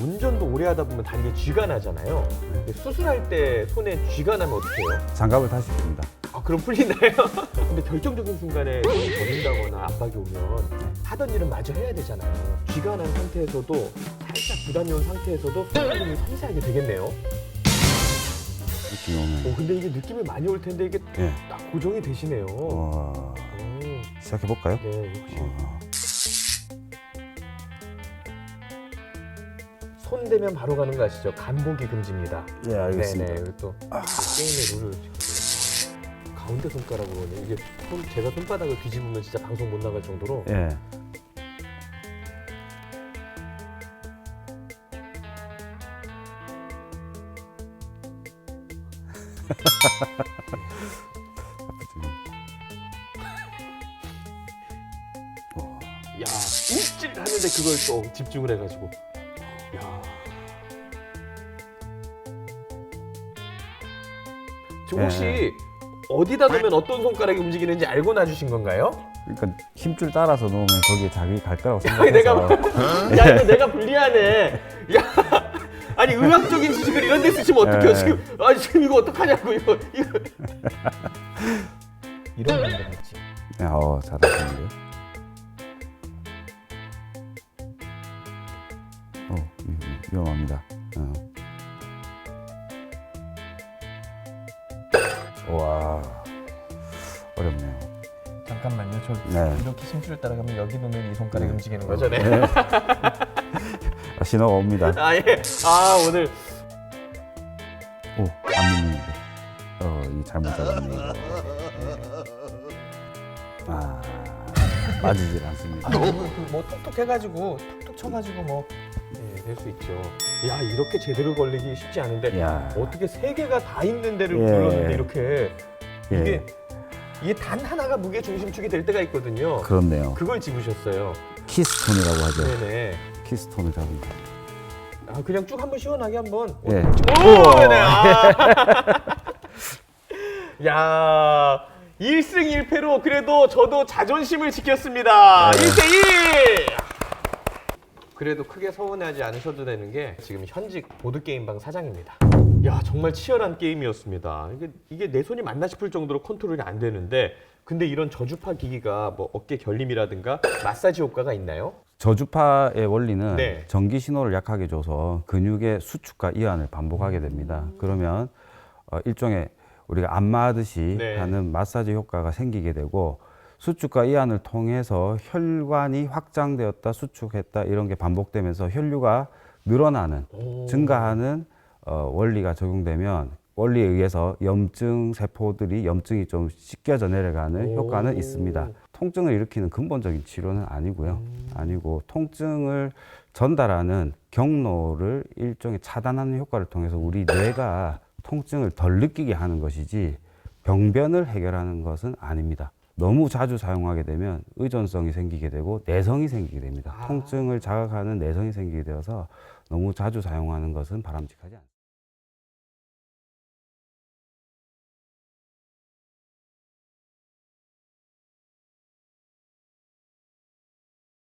운전도 오래 하다 보면 다리에 쥐가 나잖아요. 근데 수술할 때 손에 쥐가 나면 어떻게 해요? 장갑을 다시 씁니다. 아 그럼 풀리나요? 근데 결정적인 순간에 손이 저린다거나 압박이 오면 하던 일은 마저 해야 되잖아요. 쥐가 난 상태에서도 살짝 부담이 온 상태에서도 손이 섬세하게 되겠네요. 느낌이 오면. 오 근데 이게 느낌이 많이 올 텐데 이게 예. 딱 고정이 되시네요. 와, 오, 시작해 볼까요? 네 역시 어, 손 대면 바로 가는 거 아시죠? 간보기 금지입니다. 예, 알겠습니다. 네네. 그리고 또 게임의 룰을 지켜드려요. 가운데 손가락으로 이게 손, 제가 손바닥을 뒤집으면 진짜 방송 못 나갈 정도로 예. 야 움찔 하는데 그걸 또 집중을 해가지고 지금 혹시 네. 어디다 놓으면 어떤 손가락이 움직이는지 알고 놔주신 건가요? 그러니까 힘줄 따라서 놓으면 거기에 자기 갈 거라고 아니 내가 생각해서 야 이거 내가 불리하네 야 아니 의학적인 지식을 이런 데 쓰시면 어떡해요 네. 지금 아 지금 이거 어떡하냐고 이거 이거 이런 방법 있지 예, 어, 잘하시는데요. 어, 위- 위- 위험합니다. 어. 와, 어렵네요. 잠깐만요 저 네. 이렇게 심줄을 따라가면 여기 놓으면 이 손가락이 네. 움직이는 거죠 네. 아, 신호가 옵니다. 아 예. 아 오늘 오, 안 밀리는데. 어, 이 잘못 잡았네, 이거. 아, 맞으질 않습니다. 아, 뭐 톡톡 해가지고 톡톡 쳐가지고 뭐 네, 될 수 있죠. 야 이렇게 제대로 걸리기 쉽지 않은데 야, 어떻게 세 개가 다 있는 데를 예. 눌렀는데 이렇게 예, 이게 이게 단 하나가 무게 중심축이 될 때가 있거든요. 그렇네요. 그걸 집으셨어요. 키스톤이라고 하죠. 네네. 키스톤을 잡은 거. 아 그냥 쭉 한번 시원하게 한번. 예. 오, 네네. 아. 야. 1승 1패로 그래도 저도 자존심을 지켰습니다. 네. 1대 1! 그래도 크게 서운해하지 않으셔도 되는 게 지금 현직 보드게임방 사장입니다. 야, 정말 치열한 게임이었습니다. 이게, 이게 내 손이 맞나 싶을 정도로 컨트롤이 안 되는데 근데 이런 저주파 기기가 뭐 어깨 결림이라든가 마사지 효과가 있나요? 저주파의 원리는 네. 전기 신호를 약하게 줘서 근육의 수축과 이완을 반복하게 됩니다. 음. 그러면 어, 일종의 우리가 안마하듯이 네. 하는 마사지 효과가 생기게 되고 수축과 이완을 통해서 혈관이 확장되었다 수축했다 이런 게 반복되면서 혈류가 늘어나는 오. 증가하는 어, 원리가 적용되면 원리에 의해서 염증 세포들이 염증이 좀 씻겨져 내려가는 오. 효과는 있습니다. 통증을 일으키는 근본적인 치료는 아니고요. 음. 아니고 통증을 전달하는 경로를 일종의 차단하는 효과를 통해서 우리 뇌가 통증을 덜 느끼게 하는 것이지 병변을 해결하는 것은 아닙니다. 너무 자주 사용하게 되면 의존성이 생기게 되고 내성이 생기게 됩니다. 아. 통증을 자극하는 내성이 생기게 되어서 너무 자주 사용하는 것은 바람직하지 않습니다.